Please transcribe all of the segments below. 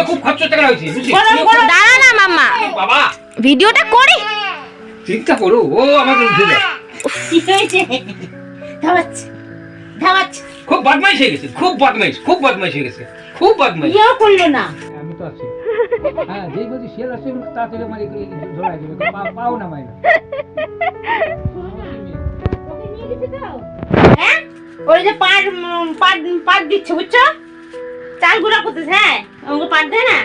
খুব খরচ টাকা হয়েছে দাঁড়া না মাম্মা। বাবা। ভিডিওটা করি। চিন্তা করো ও আমাকে উঠে খুব বদমাইশ হয়ে গেছে খুব বদমাইশ খুব বদমাইশ হয়ে গেছে খুব বদমাইশ। ইয়েও করল না। আমি তো আছি। হ্যাঁ যেই বলছি শিয়াল আসছে তাড়াতাড়ি মারি ধরা যাবে পাও না মাইনা হ্যাঁ ওই যে পাট পাট পাট দিচ্ছে বুঝছ? চাল গুঁড়া করতেছে হ্যাঁ? আমাকে পাট দেয় না?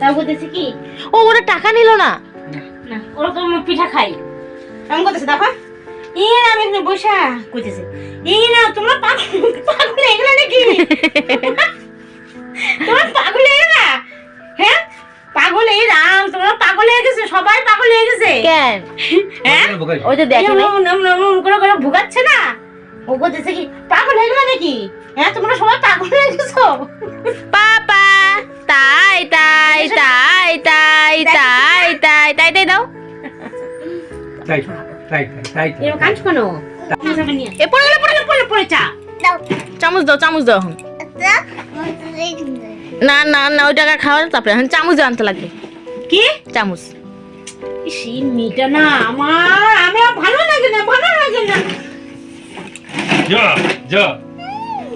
তাও করতেছে কি? ও ওরা টাকা নিল না? না ওরা তো পিঠা খাই। এমন করতেছে দেখো। ই না আমি এখানে বসা করতেছে। না তোমরা পাগল পাগল নাকি? তোমরা পাগল হয়ে গেলা হ্যাঁ? পাগল এই রাম তোমরা পাগল হয়ে গেছে সবাই পাগল হয়ে গেছে? কেন? হ্যাঁ? ওই যে দেখে করে করে ভুগাচ্ছে না? ও বলতেছে কি পাগল হয়ে গেলে নাকি? হ্যাঁ তোমরা সবাই পাগল হয়ে গেছো। পাপা তাই তাই তাই তাই তাই তাই তাই তাই দাও। তাই তাই তাই তাই এরকম কাজ কেন এ পড়ে গেল পড়ে পড়ে পড়ে চা। চামচ দাও চামচ দাও এখন। না না না ওই টাকা খাওয়া তারপরে এখন চামচ দিয়ে আনতে লাগবে। কি? চামচ। সেই মেয়েটা না আমার আমার ভালো লাগে না ভালো লাগে না। যা যা।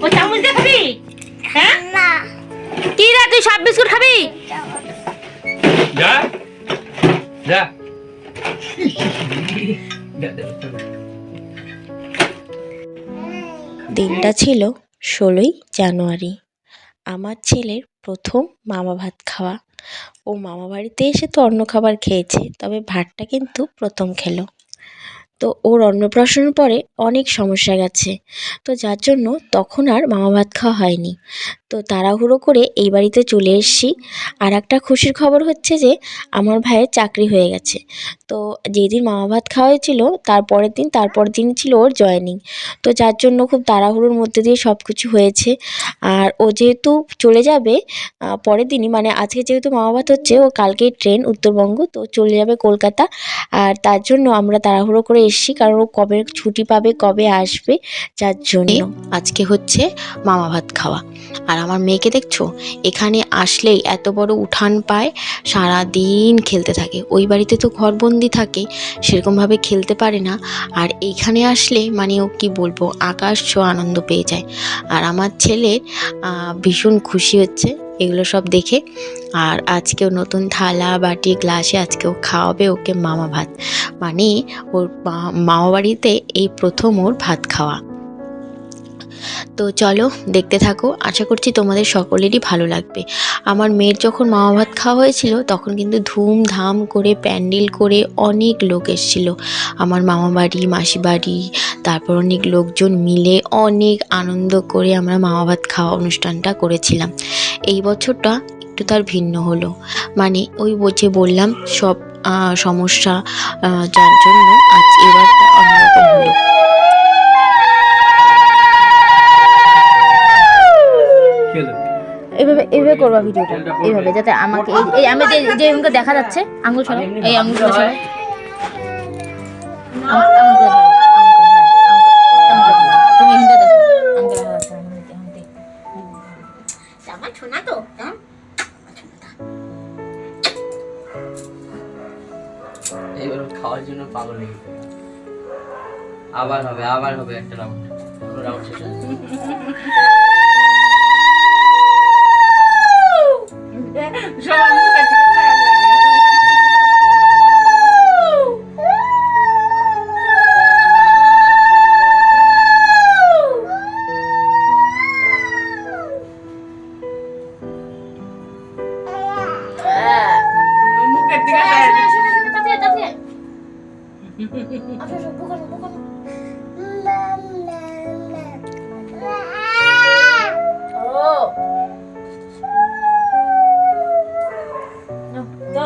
ও চামচ দিয়ে খাবি? হ্যাঁ? কি রে তুই বিস্কুট খাবি? যা। যা। দিনটা ছিল ষোলোই জানুয়ারি। আমার ছেলের প্রথম মামা ভাত খাওয়া। ও মামা বাড়িতে এসে তো অন্য খাবার খেয়েছে তবে ভাতটা কিন্তু প্রথম খেলো। তো ওর অন্নপ্রাশনের পরে অনেক সমস্যা গেছে। তো যার জন্য তখন আর মামা ভাত খাওয়া হয়নি। তো তাড়াহুড়ো করে এই বাড়িতে চলে এসেছি। আর একটা খুশির খবর হচ্ছে যে, আমার ভাইয়ের চাকরি হয়ে গেছে। তো যেদিন মামা ভাত খাওয়া হয়েছিল তারপরের দিন তারপর দিন ছিল ওর জয়েনিং। তো যার জন্য খুব তাড়াহুড়োর মধ্যে দিয়ে সব কিছু হয়েছে। আর ও যেহেতু চলে যাবে পরের দিনই মানে আজকে যেহেতু মামা ভাত হচ্ছে, ও কালকেই ট্রেন উত্তরবঙ্গ, তো চলে যাবে কলকাতা। আর তার জন্য আমরা তাড়াহুড়ো করে এসেছি কারণ ও কবে ছুটি পাবে কবে আসবে যার জন্য। আজকে হচ্ছে মামা ভাত খাওয়া। আর আমার মেয়েকে দেখছ? এখানে আসলেই এত বড় উঠান পায় সারা দিন খেলতে থাকে। ওই বাড়িতে তো ঘরবন্দি থাকে সেরকমভাবে খেলতে পারে না। আর এইখানে আসলে মানে ও কী বলব আকাশ ছোঁয়া আনন্দ পেয়ে যায়। আর আমার আহ, ভীষণ খুশি হচ্ছে। এগুলো সব দেখে। আর আজকেও নতুন থালা, বাটি, গ্লাসে আজকেও খাওয়াবে ওকে মামা ভাত। মানে ওর মামা বাড়িতে এই প্রথম ওর ভাত খাওয়া। তো চলো দেখতে থাকো। আশা করছি তোমাদের সকলেরই ভালো লাগবে। আমার মেয়ের যখন মামা ভাত খাওয়া হয়েছিল, তখন কিন্তু ধুমধাম করে প্যান্ডেল করে অনেক লোক এসেছিল। আমার মামা বাড়ি, মাসি বাড়ি, তারপর অনেক লোকজন মিলে অনেক আনন্দ করে আমরা মামা ভাত খাওয়া অনুষ্ঠানটা করেছিলাম। এই বছরটা একটু তার ভিন্ন হলো। মানে ওই যে বললাম সব সমস্যা যার জন্য আজ এবারটা অন্যরকম হলো। এভাবে এইভাবে এইভাবে করবা ভিডিওটা এইভাবে যাতে আমাকে এই- এই আমি যে যে দেখা যাচ্ছে আঙ্গুল সরাও এই আঙ্গুল সরাও। আঙ্গুল- আমার শোনা তো হ্যাঁ এবার ও খাওয়ার জন্য পাগল হয়ে আবার হবে আবার হবে একটা রাউন্ড রাউন্ড শেষ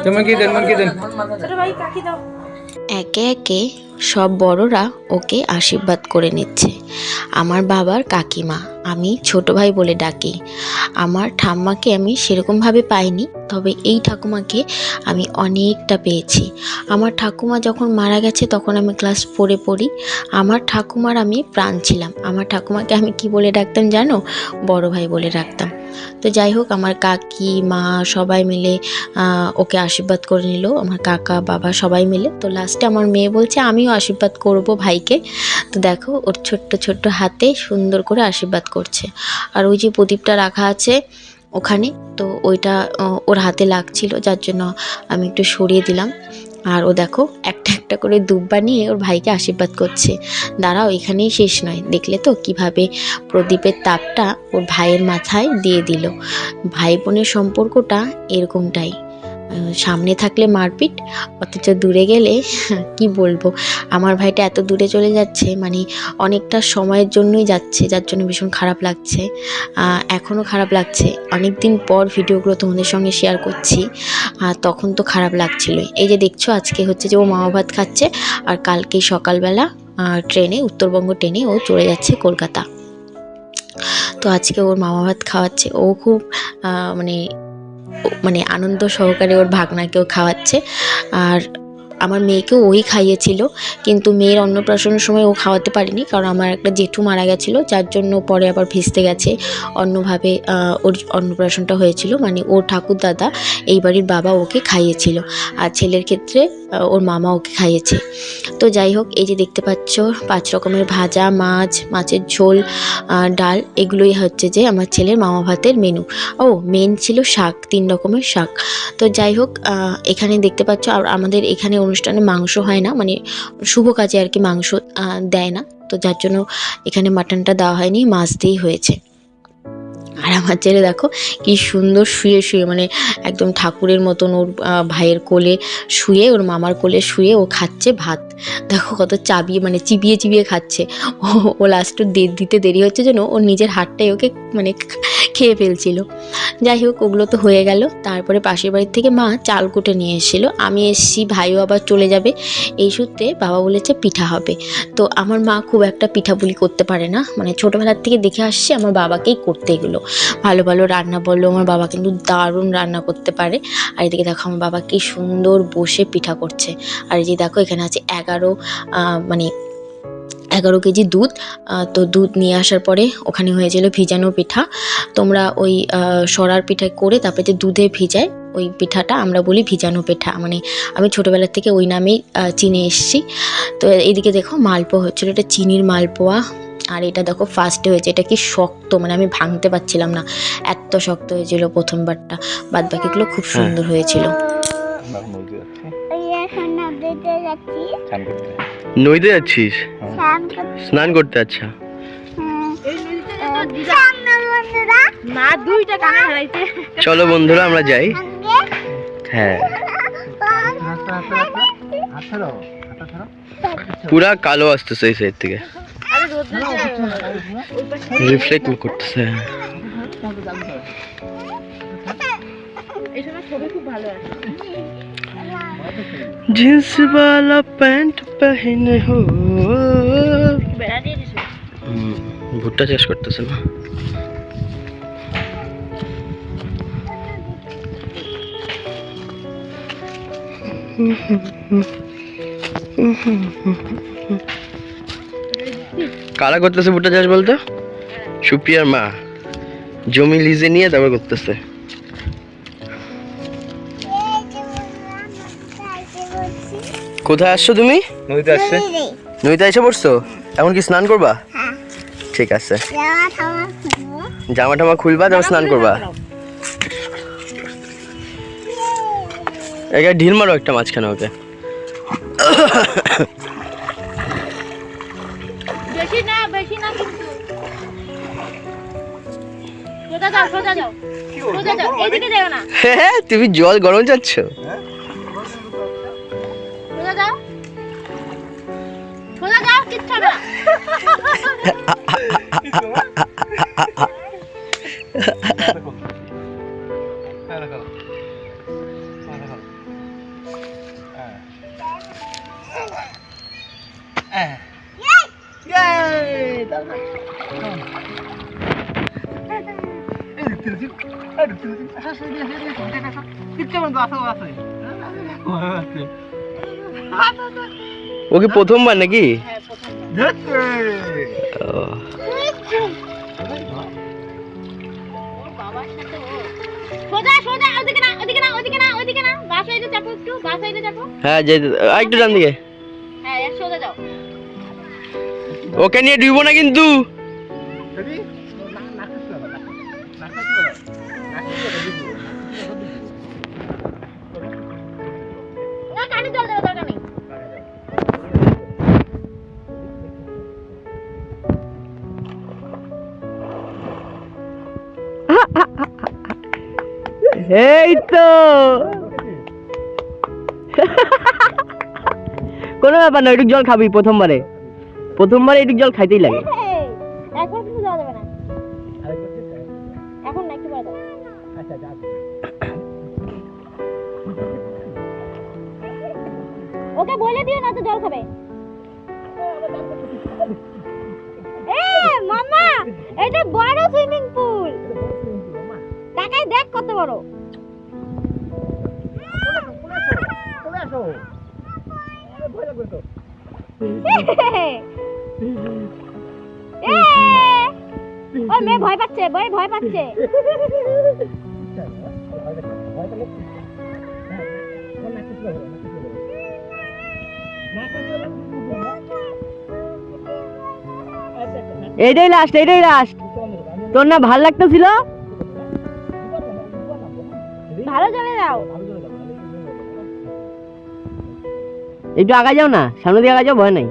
তোমাকে দেন, তোমাকে দেন। ছোট ভাই কাকি দাও। একে একে সব বড়রা ওকে আশীর্বাদ করে নিচ্ছে। আমার বাবার কাকিমা আমি ছোট ভাই বলে ডাকি। আমার ঠাম্মাকে আমি সেরকমভাবে পাইনি তবে এই ঠাকুমাকে আমি অনেকটা পেয়েছি। আমার ঠাকুমা যখন মারা গেছে তখন আমি ক্লাস ফোরে পড়ি। আমার ঠাকুমার আমি প্রাণ ছিলাম। আমার ঠাকুমাকে আমি কি বলে ডাকতাম জানো? বড় ভাই বলে ডাকতাম। তো যাই হোক আমার কাকি, মা সবাই মিলে ওকে আশীর্বাদ করে নিল। আমার কাকা, বাবা সবাই মিলে। তো লাস্টে আমার মেয়ে বলছে, আমিও আশীর্বাদ করব ভাইকে। তো দেখো, ওর ছোট্ট ছোট্ট হাতে সুন্দর করে আশীর্বাদ করছে। আর ওই যে প্রদীপটা রাখা আছে ওখানে, তো ওইটা ওর হাতে লাগছিল, যার জন্য আমি একটু সরিয়ে দিলাম। আর ও দেখো, একটা একটা করে দুব বানিয়ে ওর ভাইকে আশীর্বাদ করছে। দাঁড়াও, এখানেই শেষ নয়। দেখলে তো কীভাবে প্রদীপের তাপটা ওর ভাইয়ের মাথায় দিয়ে দিল। ভাই বোনের সম্পর্কটা এরকমটাই। সামনে থাকলে মারপিট, অথচ দূরে গেলে কি বলব? আমার ভাইটা এত দূরে চলে যাচ্ছে মানে অনেকটা সময়ের জন্যই যাচ্ছে, যার জন্য ভীষণ খারাপ লাগছে। এখনও খারাপ লাগছে। অনেক দিন পর ভিডিওগুলো তোমাদের সঙ্গে শেয়ার করছি তখন তো খারাপ লাগছিলই। এই যে দেখছ, আজকে হচ্ছে যে ও মামা ভাত খাচ্ছে, আর কালকে সকালবেলা ট্রেনে, উত্তরবঙ্গ ট্রেনে ও চলে যাচ্ছে কলকাতা। তো আজকে ওর মামা ভাত খাওয়াচ্ছে। ও খুব মানে মানে আনন্দ সহকারে ওর ভাগনাকেও খাওয়াচ্ছে। আর আমার মেয়েকেও ওই খাইয়েছিল, কিন্তু মেয়ের অন্নপ্রাশনের সময় ও খাওয়াতে পারিনি কারণ আমার একটা জেঠু মারা গেছিল, যার জন্য পরে আবার ভিজতে গেছে। অন্যভাবে ওর অন্নপ্রাশনটা হয়েছিল মানে ওর ঠাকুর দাদা এই বাড়ির বাবা ওকে খাইয়েছিল আর ছেলের ক্ষেত্রে ওর মামা ওকে খাইয়েছে। তো যাই হোক, এই যে দেখতে পাচ্ছ, পাঁচ রকমের ভাজা, মাছ, মাছের ঝোল ডাল, এগুলোই হচ্ছে যে আমার ছেলের মামা ভাতের মেনু ও মেন ছিল শাক, তিন রকমের শাক। তো যাই হোক এখানে দেখতে পাচ্ছ, আর আমাদের এখানে অনুষ্ঠানে মাংস হয় না মানে শুভ কাজে আর কি মাংস দেয় না। তো যার জন্য এখানে মাটনটা দেওয়া হয়নি, মাছ দিয়েই হয়েছে। আর আমার ছেলে দেখো কি সুন্দর শুয়ে শুয়ে মানে একদম ঠাকুরের মতন ওর ভাইয়ের কোলে শুয়ে, ওর মামার কোলে শুয়ে ও খাচ্ছে ভাত। দেখো কত চাবিয়ে মানে চিবিয়ে চিবিয়ে খাচ্ছে। ও লাস্টে দিতে দেরি হচ্ছে যেন, ওর নিজের হাতটাই ওকে মানে খেয়ে ফেলছিল। যাই হোক, ওগুলো তো হয়ে গেল। তারপরে পাশের বাড়ির থেকে মা চাল কুটে নিয়ে এসেছিল। আমি এসছি, ভাইও আবার চলে যাবে। এই সূত্রে বাবা বলেছে পিঠা হবে। তো আমার মা খুব একটা পিঠাপুলি করতে পারে না। মানে ছোটোবেলার থেকে দেখে আসছি আমার বাবাকেই করতে এগুলো। ভালো ভালো রান্না বলল আমার বাবা কিন্তু দারুণ রান্না করতে পারে। আর এদিকে দেখো আমার বাবা কি সুন্দর বসে পিঠা করছে। আর এই যে দেখো, এখানে আছে এগারো মানে এগারো কেজি দুধ তো দুধ নিয়ে আসার পরে ওখানে হয়েছিল ভিজানো পিঠা। তোমরা ওই সরার পিঠা করে তারপরে যে দুধে ভিজায় ওই পিঠাটা আমরা বলি ভিজানো পিঠা। মানে আমি ছোটোবেলার থেকে ওই নামেই চিনে এসেছি। তো এইদিকে দেখো মালপোয়া হচ্ছিল এটা চিনির মালপোয়া। আর এটা দেখো ফার্স্টে হয়েছে এটা কি শক্ত মানে আমি ভাঙতে পারছিলাম না। এত শক্ত হয়েছিল প্রথমবারটা। বাদ বাকিগুলো খুব সুন্দর হয়েছিল। নদীতে যাচ্ছিস? স্নান করতে আচ্ছা। চলো বন্ধুরা আমরা যাই। হ্যাঁ। পুরা কালো আসতেছে এই সাইড থেকে। রিফ্লেক্ট করতেছে। জিন্স বালা প্যান্ট হো ভুট্টা চাষ করতেছে না। কারা করতেছে ভুট্টা চাষ বলতো? সুপ্রিয়ার মা। জমি লিজে নিয়ে তারপর করতেছে। কোথায় আসছো তুমি? নদীতে আসছে। নদীতে। এসে পড়ছো? এখন কি স্নান করবা? ঠিক আছে। জামা টামা খুলবা তারপর স্নান করবা। একে ঢিল মারো একটা মাঝখানে ওকে। বেশি না বেশি না কিন্তু। সোজা যাও সোজা যাও। সোজা যাও। এইদিকে যাও না। হ্যাঁ তুমি জল গরম চাচ্ছ? ও কি প্রথমবার নাকি ও, হ্যাঁ একটু ডান দিকে। হ্যাঁ ওকে নিয়ে ডুবো না কিন্তু। তো। কোনো ব্যাপার না একটু জল খাবি প্রথমবারে। প্রথমবারে একটু জল খাইতেই লাগে। ওকে বলে না তো জল খাবে। এ মামা এটা বড় সুইমিং পুল। তাকাই দেখ কত বড়। এ! ওই মেয়ে ভয় পাচ্ছে ভয় পাচ্ছে। এইটাই লাস্ট এইটাই লাস্ট তোর না ভালো লাগতেছিল? ভালো চলে যাও। একটু আগা যাও না সামনে দিয়ে আগা যাও ভয় নাই।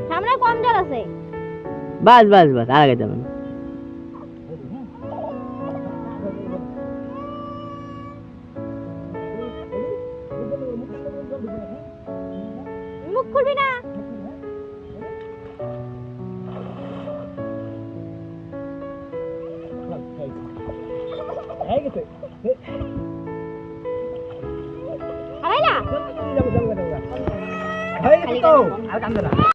বাস বাস বাস আর আগে যাবে না। মুখ খুলবি না। হারাইলা আর কান্দে না।